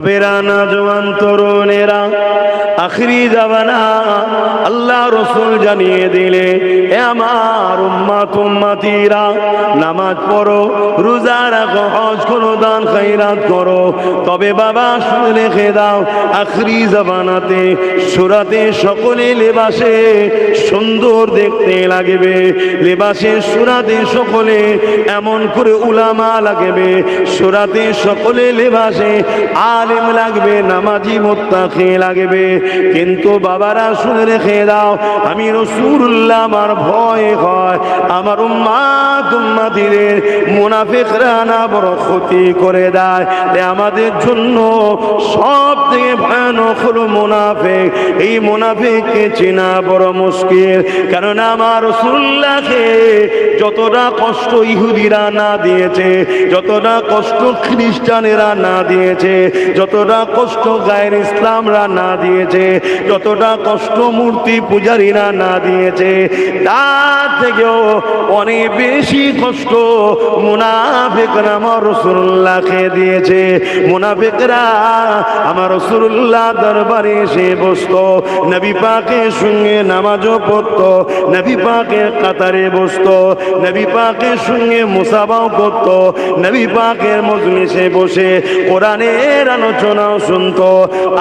বেরানা জোয়ান তরুণেরা আখরি জামানা আল্লাহ রসুল জানিয়ে দিলে, এ আমার উম্মাত উম্মাতিরা, নামাজ পড়ো, রোজা রাখো, হজ করো, দান খাইরাত করো। তবে বাবা, শুনে রেখে দাও, আখরি জামানাতে সুরাতে সকলে লেবাসে সুন্দর দেখতে লাগবে। লেবাসে সুরাতে সকলে এমন করে উলামা লাগবে। সুরাতে সকলে লেবাসে আলেম লাগবে, নামাজি মোত্তাকি লাগবে। কিন্তু বাবারা শুনে রেখে দাও আমি রসুল্লাহ আমার ভয় হয়। আমার উম্মাত উম্মাতিদের মুনাফিকরা না বড় ক্ষতি করে দেয়। আমাদের জন্য সব থেকে ভয়ানক হলো মুনাফিক। এই মুনাফিককে চেনা বড় মুশকিল। কারণ আমার রসুল্লাহকে যতটা কষ্ট ইহুদিরা না দিয়েছে, যতটা কষ্ট খ্রিস্টানেরা না দিয়েছে, যতটা কষ্ট গায়ের ইসলামরা না দিয়েছে, যতটা কষ্ট মূর্তি পূজারীরা না দিয়েছে, তার থেকেও অনেক বেশি কষ্ট মুনাফিকরা আমার দিয়েছে। মুনাফিকরা আমার রসুল্লাহ দরবারে বসত, নবী পাকের সঙ্গে নামাজও পড়ত, নবী পাকের কাতারে বসত, নবী পাকের সঙ্গে মুসাবাও করত, নবী পাকের বসে কোরআনের আলোচনাও শুনত।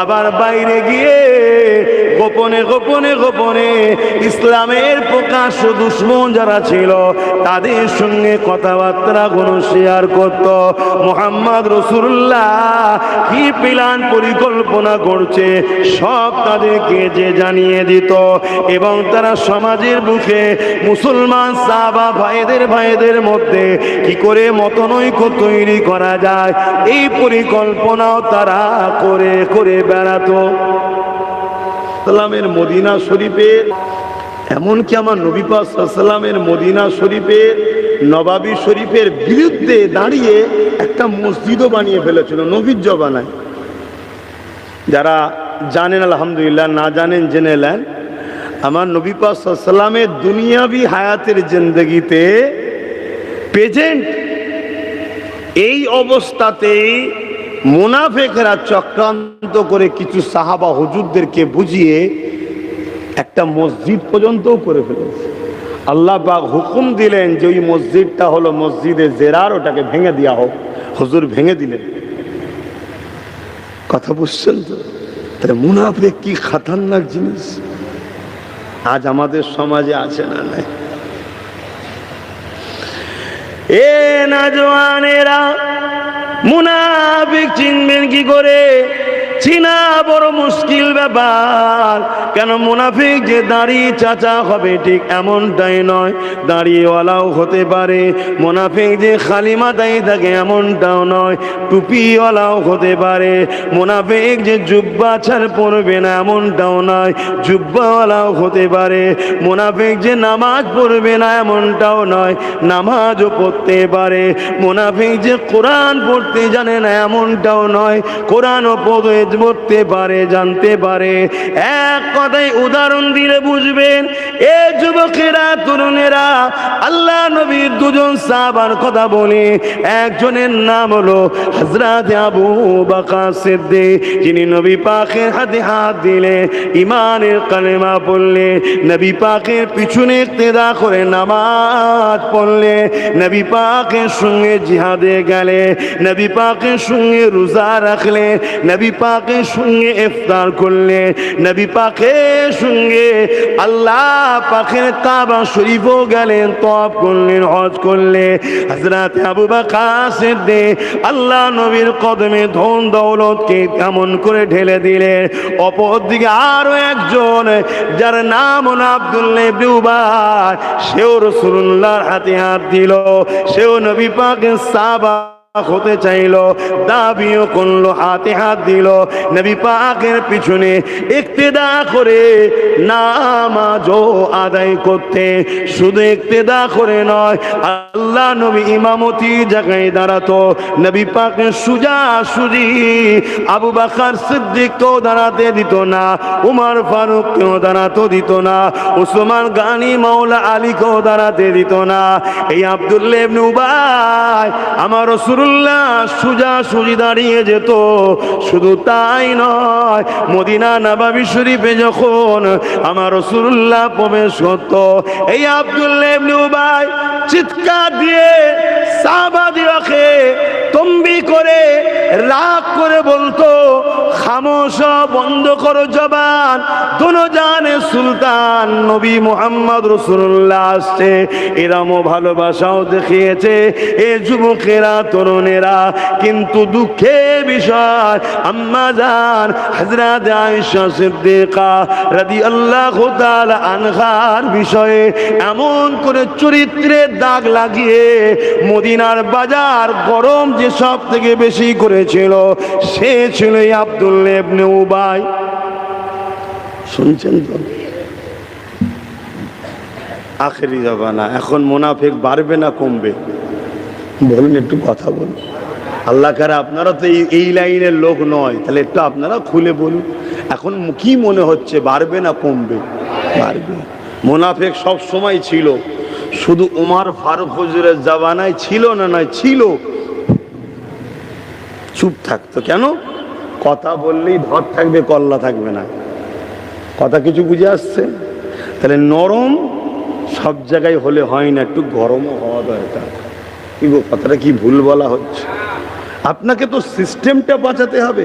আবার বাইরে গিয়ে গোপনে গোপনে গোপনে ইসলামের প্রকাশ্য দুশ্মন যারা ছিল, তাদের সঙ্গে কথাবার্তা গুলো শেয়ার করত। মোহাম্মদ রসুল্লাহ কি প্লান পরিকল্পনা করছে, সব তাদেরকে যে জানিয়ে দিত। এবং তারা সমাজের বুকে মুসলমান সাহাবা ভাইদের ভাইদের মধ্যে কি করে মতনৈক্য তৈরি করা যায়, এই পরিকল্পনাও তারা করে করে বেড়াতো। সাল্লামের মদিনা শরীফের এমনকি আমার নবী সাল্লামের মদিনা শরীফের, নবাবী শরীফের বিরুদ্ধে দাঁড়িয়ে একটা মসজিদও বানিয়ে ফেলেছিল, নবীর জবানায়। যারা জানেন, আলহামদুলিল্লাহ, না জানেন, জেনে নেন, আমার নবী সাল্লামের দুনিয়াবি হায়াতের জিন্দগিতে প্রেজেন্ট এই অবস্থাতেই মুনাফেকরা চক্রান্ত করে কিছু সাহাবা হুজুরদেরকে বুঝিয়ে একটা মসজিদ পর্যন্তও করে ফেলেছে। আল্লাহ পাক হুকুম দিলেন যে ওই মসজিদটা হলো মসজিদে জেরার, ওটাকে ভেঙে দেওয়া হোক। হুজুর ভেঙে দিলেন। কথা বুঝছেন তো? তাহলে মুনাফেক কি খাতারনাক জিনিস? আজ আমাদের সমাজে আছে না নাই? এ না জওয়ানেরা মুনাফিক চিনবেন কি করে? চিনা বড় মুশকিল ব্যাপার। কেন মুনাফিক যে দাঁড়িয়ে চাচা হবে ঠিক এমনটাই নয় দাঁড়িয়েওয়ালাও হতে পারে। মুনাফিক যে খালি মাথায় থাকে এমনটাও নয়, টুপিওয়ালাও হতে পারে। মুনাফিক যে জুব্বা ছাড় পড়বে না এমনটাও নয়, জুব্বাওয়ালাও হতে পারে। মুনাফিক যে নামাজ পড়বে না এমনটাও নয়, নামাজও পড়তে পারে। মুনাফিক যে কোরআন পড়তে জানে না এমনটাও নয়, কোরআনও পড়ে পড়তে পারে জানতে পারে এক কথায় উদাহরণ দিলে বুঝবেন, এ যুবকেরা, তরুণেরা, আল্লাহ নবীর দুজন সাহাবার কথা বলে, একজনের নাম হলো হজরত আবু বাকা সিদ্দি যিনি নবী পাকের হাতে হাত দিলে ইমানের কালেমা পড়লে, নবী পাকের পিছনে ইক্তেদা করে নামাজ পড়লে, নবী পাকের সঙ্গে জিহাদে গেলে, নবী পাকের সঙ্গে রোজা রাখলে, নবী পাকের সঙ্গে ইফতার করলে, নবী পাকের সঙ্গে আল্লাহ পাকের কাবা শরীফও গেলেন তপ করলেন, হজ করলে হজরত আবু বাকার সিদ্দি আল্লাহ নবীর কদমে ধন দৌলতকে কেমন করে ঢেলে দিলেন। অপর দিকে আরও একজন, যার নাম হলো আব্দুল্লাহ ইবনে সেও রসুল্লাহর হাতে হাত দিল, সেও নবী পাকের সাবা হতে চাইলো, দাবিও করল, হাতে হাত দিল। নবী পাকের পিছনে ইক্তেদা করে নামাজও আদায় করতে। শুধু ইক্তেদা করে নয়, আল্লাহ নবী ইমামতি জায়গায় দাঁড়াতো। নবী পাকের সুজা সুজি আবু বাকার সিদ্দিককেও দাঁড়াতে দিত না, উমার ফারুককেও দাঁড়াতে দিত না, উসমান গানি মাওলা আলীকেও দাঁড়াতে দিত না। এই আব্দুল্লাহ ইবনে উবাই, আমার রসুল রসুল্লাহ সুজা সুজি দাঁড়িয়ে যেত। শুধু তাই নয়, মদিনা নাবাবি শরীফে যখন আমার রসুল্লাহ প্রবেশ হত এই আব্দুল্লাহ চিৎকার দিয়ে সাবাদি রাখে তম্বি করে রাগ করে বলতো খামোশ, বন্ধ করো জবান। দোনো জানে সুলতান নবী মোহাম্মদ রসুল্লাহ আসছে। এরামও ভালোবাসাও দেখিয়েছে। এ যুবকেরা, তরুণেরা, কিন্তু দুঃখের বিষয়। আম্মা জান হজরত আয়েশা সিদ্দিকা রাদিয়াল্লাহু তাআলা আনহার বিষয়ে এমন করে চরিত্রের দাগ লাগিয়ে মদিনার বাজার গরম যে সব থেকে বেশি করেছিল, সে ছিল এই আব্দুল্লাহ ইবনে উবাই। শুনছেন তো? আখেরি জবানা এখন মোনাফেক বাড়বে না কমবে? বলুন একটু কথা বলুন। আল্লাহ কারা আপনারা তো এই এই লাইনের লোক নয় তাহলে একটু আপনারা খুলে বলুন। এখন কি মনে হচ্ছে বাড়বে না কমবে? বাড়বে। মোনাফেক সব সময় ছিল। শুধু উমার ফারুক হুজুরের জাবানায় ছিল না নয় ছিল। চুপ থাকতো। কেন? কথা বললেই ধর থাকবে, কল্লা থাকবে না। কথা কিছু বুঝে আসছে? তাহলে নরম সব জায়গায় হলে হয় না, একটু গরমও হওয়া দরকার। কি গো, কথাটা কি ভুল বলা হচ্ছে? আপনাকে তো সিস্টেমটা বাঁচাতে হবে।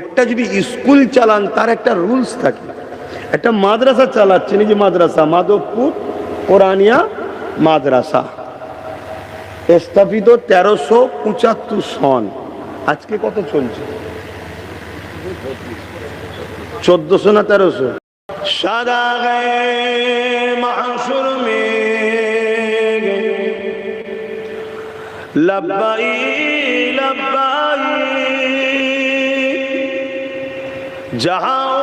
একটা যদি স্কুল চালান, তার একটা রুলস থাকে। একটা মাদ্রাসা চালাচ্ছেন, এই যে মাদ্রাসা, মাধবপুর কোরআনিয়া মাদ্রাসা। স্থাপিত তেরোশো পঁচাত্তর সন। আজকে কত চলছে? চোদ্দশো না তেরোশো? সাদা মাংসুর লব্বাই লব্বাই। जहां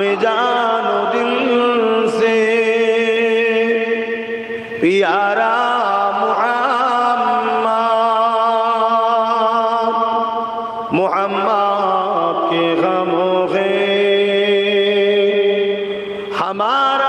हमें जानो दिल से प्यारा मोहम्मद मोहम्मद के गमों के हमारा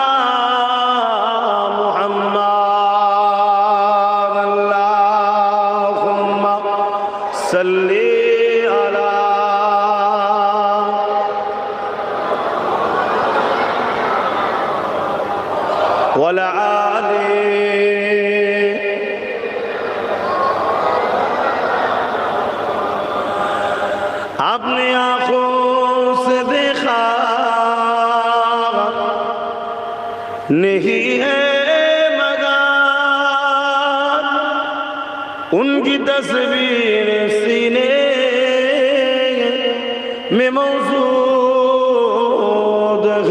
نہیں ہے مگر ان کی تصویر سینے میں موجود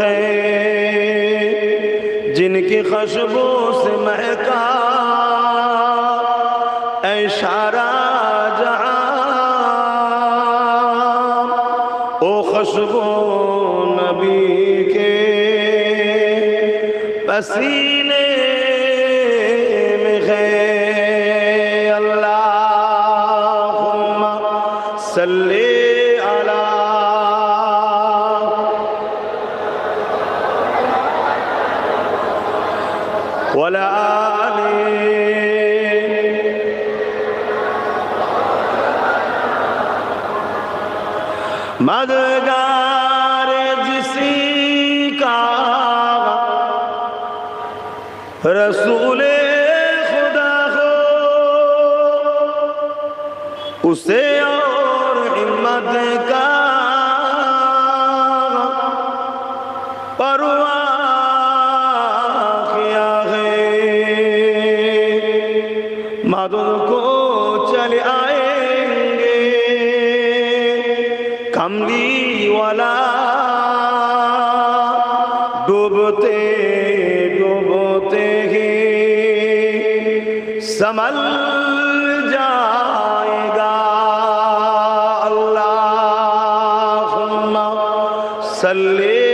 ہے۔ جن کی خوشبو سے مہکا اشارہ جہاں، او خوشبو نبی کے وسیلے میں ہے اللہم صلی علی ولا آلی مدر उसे और हिम्मत का परवाह किया है मदद को चले आएंगे कमली वाला सल्ले